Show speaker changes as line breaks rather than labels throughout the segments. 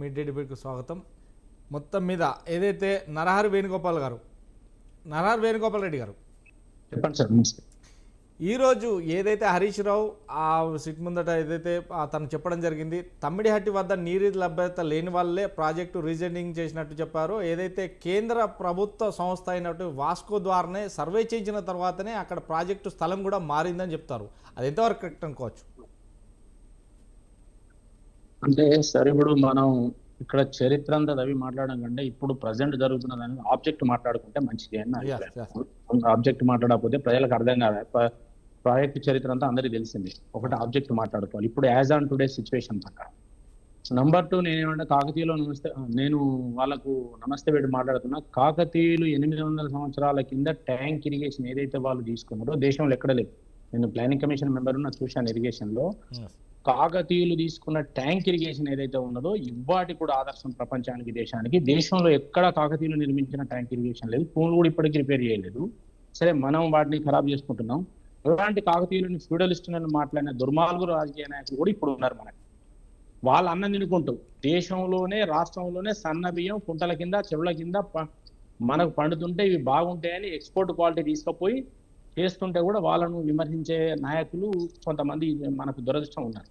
Mid day డిబేట్కు స్వాగతం. మొత్తం మీద ఏదైతే నరహరి వేణుగోపాల్ గారు నరహరి వేణుగోపాల్ రెడ్డి గారు.
చెప్పండి సార్
ఈరోజు ఏదైతే హరీష్ రావు ఆ సిట్ ముందట ఏదైతే తను చెప్పడం జరిగింది తమ్మిడిహట్టి వద్ద నీరు లభ్యత లేని వాళ్ళే ప్రాజెక్టు రీజెండింగ్ చేసినట్టు చెప్పారు. ఏదైతే కేంద్ర ప్రభుత్వ సంస్థ అయినట్టు వాస్కో ద్వారానే సర్వే చేయించిన తర్వాతనే అక్కడ ప్రాజెక్టు స్థలం కూడా మారిందని చెప్తారు. అది ఎంతవరకు కరెక్ట్ అనుకోవచ్చు?
అంటే సరే ఇప్పుడు మనం ఇక్కడ చరిత్ర అంతా అవి మాట్లాడడం కంటే ఇప్పుడు ప్రజెంట్ జరుగుతున్న దాని ఆబ్జెక్ట్ మాట్లాడుకుంటే మంచిది అని. ఆబ్జెక్ట్ మాట్లాడకపోతే ప్రజలకు అర్థం కాదు. ప్రాజెక్ట్ చరిత్ర అంతా అందరికీ తెలిసింది. ఒకటి ఆబ్జెక్ట్ మాట్లాడుకోవాలి. ఇప్పుడు యాజ్ ఆన్ టుడే సిచ్యువేషన్ ప్రకారం. నంబర్ టూ నేనేమంటే కాకతీయులో నమస్తే నేను వాళ్ళకు నమస్తే పెట్టి మాట్లాడుతున్నా. కాకతీయులు ఎనిమిది వందల సంవత్సరాల కింద ట్యాంక్ ఇరిగేషన్ ఏదైతే వాళ్ళు తీసుకున్నారో దేశంలో ఎక్కడ లేదు. నేను ప్లానింగ్ కమిషన్ మెంబర్ ఉన్న చూశాను ఇరిగేషన్లో కాకతీయులు తీసుకున్న ట్యాంక్ ఇరిగేషన్ ఏదైతే ఉన్నదో ఇవాటి కూడా ఆదర్శం ప్రపంచానికి దేశానికి. దేశంలో ఎక్కడ కాకతీయులు నిర్మించిన ట్యాంక్ ఇరిగేషన్ లేదు. పూలు కూడా ఇప్పటికీ రిపేర్ చేయలేదు. సరే మనం వాటిని ఖరాబ్ చేసుకుంటున్నాం. ఇలాంటి కాకతీయులని ఫ్యూడలిస్టులను మాట్లాడిన దుర్మార్గు రాజకీయ నాయకులు కూడా ఇప్పుడు ఉన్నారు మనకి. వాళ్ళ అన్నం తినుకుంటూ దేశంలోనే రాష్ట్రంలోనే సన్న బియ్యం కుంటల కింద చెవుల కింద ప- మనకు పండుతుంటే ఇవి బాగుంటాయని ఎక్స్పోర్ట్ క్వాలిటీ తీసుకుపోయి చేస్తుంటే కూడా వాళ్ళను విమర్శించే నాయకులు కొంతమంది మనకు దురదృష్టం ఉన్నారు.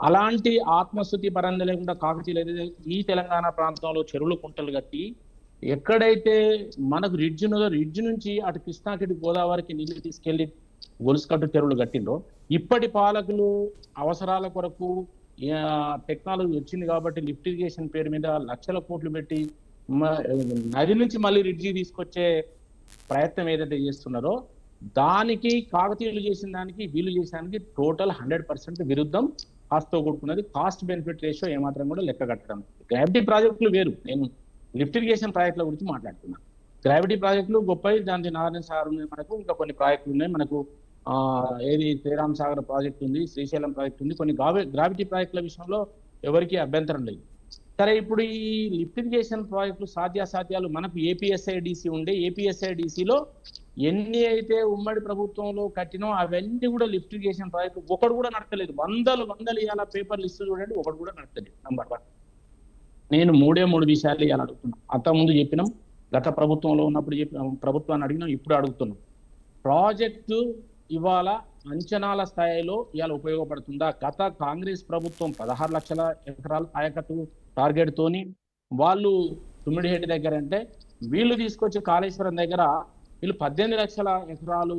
అలాంటి ఆత్మస్థుతి పరంగా లేకుండా కాకతీయులు ఈ తెలంగాణ ప్రాంతంలో చెరువులు కుంటలు కట్టి ఎక్కడైతే మనకు రిడ్జ్ ఉన్నదో రిడ్జ్ నుంచి అటు కృష్ణాకిటి గోదావరికి నీళ్ళు తీసుకెళ్ళి గొలుసుకట్టు చెరువులు కట్టిండ్రో ఇప్పటి పాలకులు అవసరాల కొరకు టెక్నాలజీ వచ్చింది కాబట్టి లిఫ్ట్ ఇరిగేషన్ పేరు మీద లక్షల కోట్లు పెట్టి నది నుంచి మళ్ళీ రిడ్జి తీసుకొచ్చే ప్రయత్నం ఏదైతే చేస్తున్నారో దానికి కాకతీయులు చేసిన దానికి వీళ్ళు చేసిన టోటల్ హండ్రెడ్ పర్సెంట్ విరుద్ధం. కాస్ట్తో కూడుకున్నది కాస్ట్ బెనిఫిట్ రేషియో ఏమాత్రం కూడా లెక్క కట్టడం. గ్రావిటీ ప్రాజెక్టులు వేరు. నేను లిఫ్ట్ ఇరిగేషన్ ప్రాజెక్టుల గురించి మాట్లాడుతున్నాను గ్రావిటీ ప్రాజెక్టులు గొప్పవి. దానికి నారాయణ సాగర్ ఉన్నాయి మనకు ఇంకా కొన్ని ప్రాజెక్టులు ఉన్నాయి. మనకు ఆ ఏది శ్రీరామ్ సాగర్ ప్రాజెక్ట్ ఉంది శ్రీశైలం ప్రాజెక్ట్ ఉంది. కొన్ని గ్రావి గ్రావిటీ ప్రాజెక్టుల విషయంలో ఎవరికి అభ్యంతరం లేదు. సరే ఇప్పుడు ఈ లిఫ్ట్ ఇరిగేషన్ ప్రాజెక్టులు సాధ్యాసాధ్యాలు మనకు ఏపీఎస్ఐడిసి ఉండే. ఏపీఎస్ఐడిసిలో ఎన్ని అయితే ఉమ్మడి ప్రభుత్వంలో కట్టినో అవన్నీ కూడా లిఫ్ట్ చేసిన ప్రాజెక్టు ఒకడు కూడా నడతలేదు. వందలు వందలు ఇవాళ పేపర్లు ఇస్తూ చూడండి ఒకటి కూడా నడతలేదు. నంబర్ వన్ నేను మూడే మూడు విషయాలు ఇవాళ అడుగుతున్నాం. అంతకుముందు చెప్పినాం గత ప్రభుత్వంలో ఉన్నప్పుడు చెప్పిన ప్రభుత్వాన్ని అడిగినాం ఇప్పుడు అడుగుతున్నాం. ప్రాజెక్టు ఇవాళ అంచనాల స్థాయిలో ఇవాళ ఉపయోగపడుతుందా? గత కాంగ్రెస్ ప్రభుత్వం పదహారు లక్షల ఎకరాల ఆయకట్టు టార్గెట్ తోని వాళ్ళు తుమ్మిడిహేటి దగ్గర అంటే వీళ్ళు తీసుకొచ్చి కాళేశ్వరం దగ్గర వీళ్ళు పద్దెనిమిది లక్షల ఎకరాలు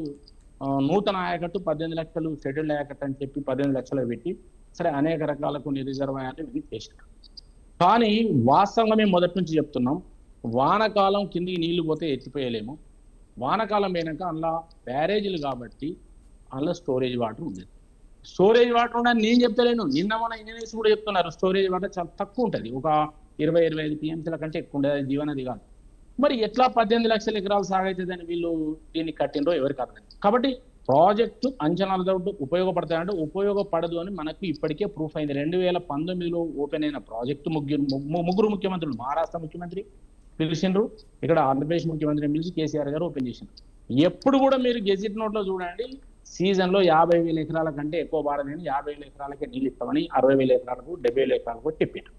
నూతన ఆయకట్టు పద్దెనిమిది లక్షలు షెడ్యూల్డ్ ఆయకట్టు అని చెప్పి పద్దెనిమిది లక్షలు పెట్టి సరే అనేక రకాల కొన్ని రిజర్వాయర్లు ఇవన్నీ చేసినారు. కానీ వాస్తవంగా మేము మొదటి నుంచి చెప్తున్నాం వానకాలం కిందికి నీళ్ళు పోతే ఎత్తిపోయలేము. వానకాలం పోయినాక అందులో బ్యారేజీలు కాబట్టి అందులో స్టోరేజ్ వాటర్ ఉండేది. స్టోరేజ్ వాటర్ ఉండని నేను చెప్తలేను నిన్న మన ఇంజనీర్స్ కూడా చెప్తున్నారు స్టోరేజ్ వాటర్ చాలా తక్కువ ఉంటుంది. ఒక ఇరవై ఇరవై ఐదు టీఎంసీల కంటే ఎక్కువ ఉండేది జీవనది కాదు. మరి ఎట్లా పద్దెనిమిది లక్షల ఎకరాలు సాగైతుందని వీళ్ళు దీన్ని కట్టినరో ఎవరికి అర్థం కాబట్టి ప్రాజెక్టు అంచనాలతో ఉపయోగపడతాయంటే ఉపయోగపడదు అని మనకు ఇప్పటికే ప్రూఫ్ అయింది. రెండు వేల పంతొమ్మిదిలో ఓపెన్ అయిన ప్రాజెక్టు ముగ్గురు ముగ్గురు ముఖ్యమంత్రులు మహారాష్ట్ర ముఖ్యమంత్రి పిలిచిండ్రు ఇక్కడ ఆంధ్రప్రదేశ్ ముఖ్యమంత్రి పిలిచి కేసీఆర్ గారు ఓపెన్ చేసిండ్రు. ఎప్పుడు కూడా మీరు గెజిట్ నోట్లో చూడండి సీజన్లో యాభై వేల ఎకరాల కంటే ఎక్కువ బారదని యాభై వేల ఎకరాలకే నీళ్ళు ఇస్తామని అరవై వేల ఎకరాలకు డెబ్బై వేల ఎకరాలకు చెప్పారు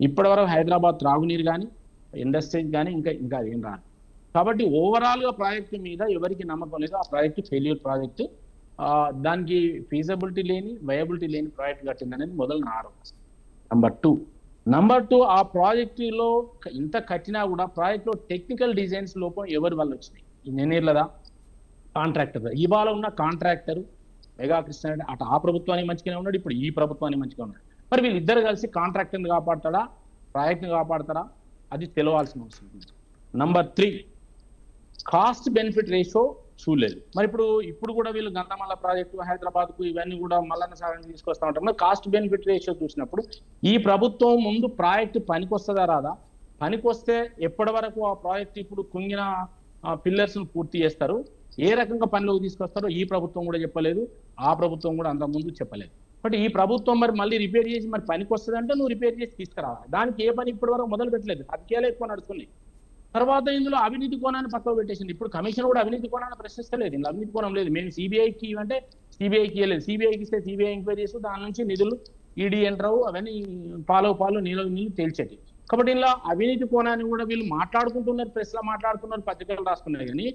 ఇప్పటి వరకు హైదరాబాద్ త్రాగునీరు కానీ ఇండస్ట్రీస్ కానీ ఇంకా ఇంకా ఏం రాదు. కాబట్టి ఓవరాల్గా ప్రాజెక్టు మీద ఎవరికి నమ్మకం లేదు. ఆ ప్రాజెక్టు ఫెయిల్యూర్ ప్రాజెక్టు దానికి ఫీజబిలిటీ లేని వయబిలిటీ లేని ప్రాజెక్ట్ కట్టిందనేది మొదలు నా ఆరోపణ. నంబర్ టూ నంబర్ టూ ఆ ప్రాజెక్టులో ఇంత కట్టినా కూడా ప్రాజెక్టులో టెక్నికల్ డిజైన్స్ లోపం ఎవరి వల్ల వచ్చినాయి? ఇంజనీర్లదా కాంట్రాక్టర్ ఇవాళ ఉన్న కాంట్రాక్టర్ మెగా కృష్ణ అటు ఆ ప్రభుత్వానికి మంచిగానే ఉన్నాడు ఇప్పుడు ఈ ప్రభుత్వానికి మంచిగా ఉన్నాడు. మరి వీళ్ళిద్దరు కలిసి కాంట్రాక్టర్ని కాపాడతాడా? ప్రాజెక్ట్ని కాపాడతారా అది తెలవాల్సిన అవసరం number three cost benefit ratio చూడలేదు. మరి ఇప్పుడు ఇప్పుడు కూడా వీళ్ళు గంధమల్ల ప్రాజెక్టు హైదరాబాద్కు ఇవన్నీ కూడా మల్లన్న సాగర్ తీసుకొస్తా ఉంటారు. మరి కాస్ట్ బెనిఫిట్ రేషియో చూసినప్పుడు ఈ ప్రభుత్వం ముందు ప్రాజెక్ట్ పనికొస్తుందా రాదా? పనికొస్తే ఎప్పటి వరకు ఆ ప్రాజెక్ట్ ఇప్పుడు కుంగిన పిల్లర్స్ పూర్తి చేస్తారు? ఏ రకంగా పనిలోకి తీసుకొస్తారో ఈ ప్రభుత్వం కూడా చెప్పలేదు. ఆ ప్రభుత్వం కూడా అంత ముందు చెప్పలేదు. బట్ ఈ ప్రభుత్వం మరి మళ్ళీ రిపేర్ చేసి మరి పనికి వస్తుందంటే నువ్వు రిపేర్ చేసి తీసుకురావాలి. దానికి ఏ పని ఇప్పటి వరకు మొదలు పెట్టలేదు. రాజకీయాలు ఎక్కువ నడుస్తున్నాయి తర్వాత ఇందులో అవినీతి కోణాన్ని పక్కకు పెట్టేసింది. ఇప్పుడు కమిషన్ కూడా అవినీతి కోణాన్ని ప్రశ్నిస్తలేదు. ఇందులో అవినీతి కోణం లేదు. మేము సిబిఐకి అంటే సిబిఐకి ఇవ్వలేదు. సిబిఐకి ఇస్తే సిబిఐ ఎంక్వైరీ చేస్తూ దాని నుంచి నిధులు ఈడీ ఎంటరావు అవన్నీ పాలో పాలు నీళ్ళు నీళ్ళు తేల్చేది. కాబట్టి ఇలా అవినీతి కోణాన్ని కూడా వీళ్ళు మాట్లాడుకుంటున్నారు. ప్రెస్లో మాట్లాడుతున్నారు. పత్రికలు రాస్తున్నారు కానీ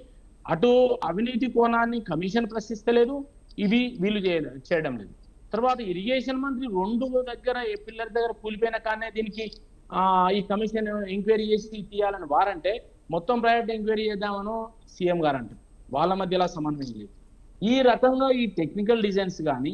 అటు అవినీతి కోణాన్ని కమిషన్ ప్రశ్నిస్తలేదు. ఇవి వీళ్ళు చేయడం లేదు. తర్వాత ఇరిగేషన్ మంత్రి రెండు దగ్గర ఏ పిల్లర్ దగ్గర కూలిపోయిన కానీ దీనికి ఆ ఈ కమిషన్ ఎంక్వైరీ చేసి తీయాలని వారంటే మొత్తం ప్రైవేట్ ఎంక్వైరీ చేద్దామను సీఎం గారు అంటారు వాళ్ళ మధ్యలో సమన్వయం లేదు. ఈ రకంగా ఈ టెక్నికల్ డిజైన్స్ కానీ